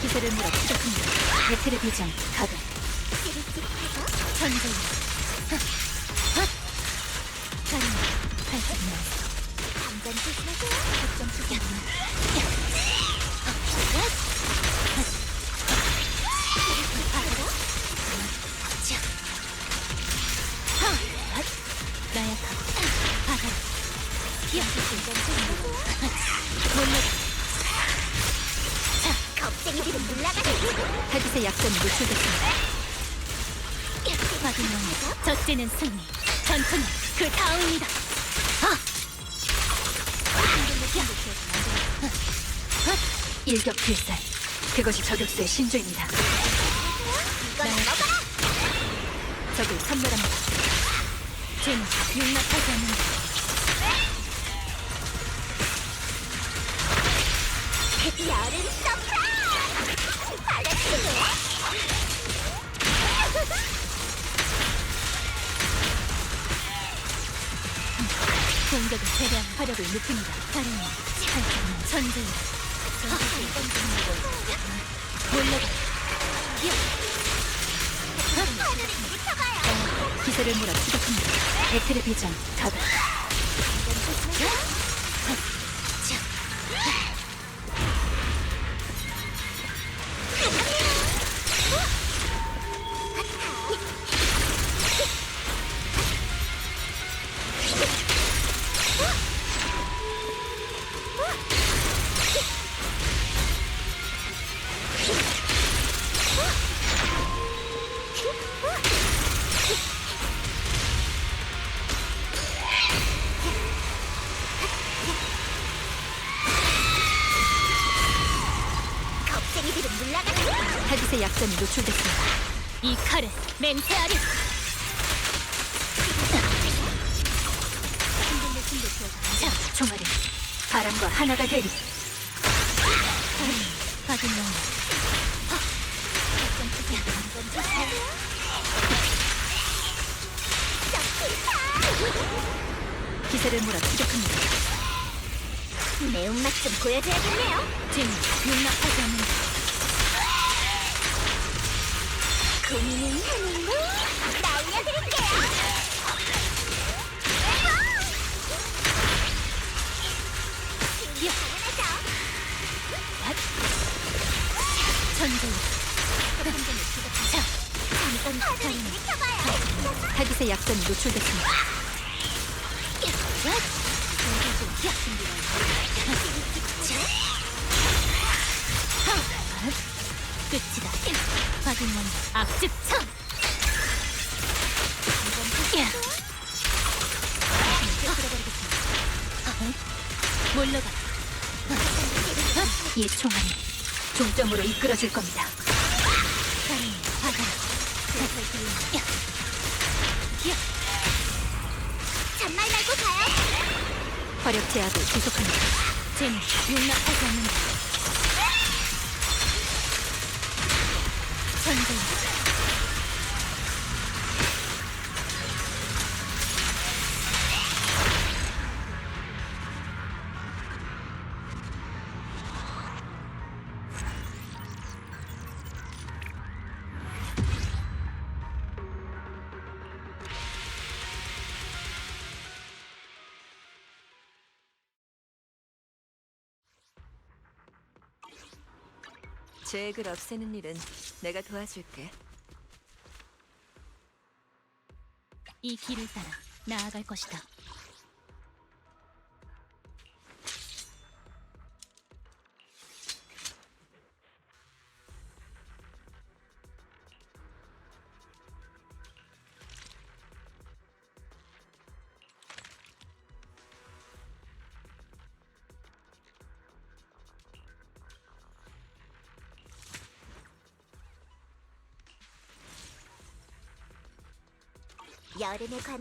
기세를 몰아 시작합니다. 배틀의 비전 가동. 전쟁. 가령 발전 나왔어. 감전 조심하세요. 바로 나약하고 바다로 감전 조심하 겁쟁이들은 물러가세요 하깃의 약점이 노출됐습니다. 받은 영역 첫째는 승리. 전투는 그 다음이다. 아! 일격 필살. 그것이 저격수의 신조입니다. 이건 먹어라 적을 선멸합니다. 죄는 용납하지 않는다. 여름 공격을 최대한 화력을 높입니다. 다른 찰떡은 전쟁. 묻혀가요 기세를 몰아 추격합니다. 배틀의 비전 가동. 하깃의 약점이 노출됐습니다. 이 칼을 맹세하리. 자, 총알이 바람과 하나가 되리. 기세를 몰아 추격합니다. 매운맛 좀 보여줘야겠네요 진 용납하지 않는다. 고민은 하는구 날려드릴게요 야, 전쟁. 자, 잠깐 하늘을 기다리는 묻혀가요 하깃의 약점이 노출됐습니다. 끝이다. 받은 원 악즙참. 야. 몰러가. 이 총알이 종점으로 이끌어질 겁니다. 잔말 말고 가요 화력 제압을 지속합니다. 쟤는 용납하지 않는다. 전쟁. 죄액을 없애는 일은 내가 도와줄게. 이 길을 따라 나아갈 것이다. 여름에 관한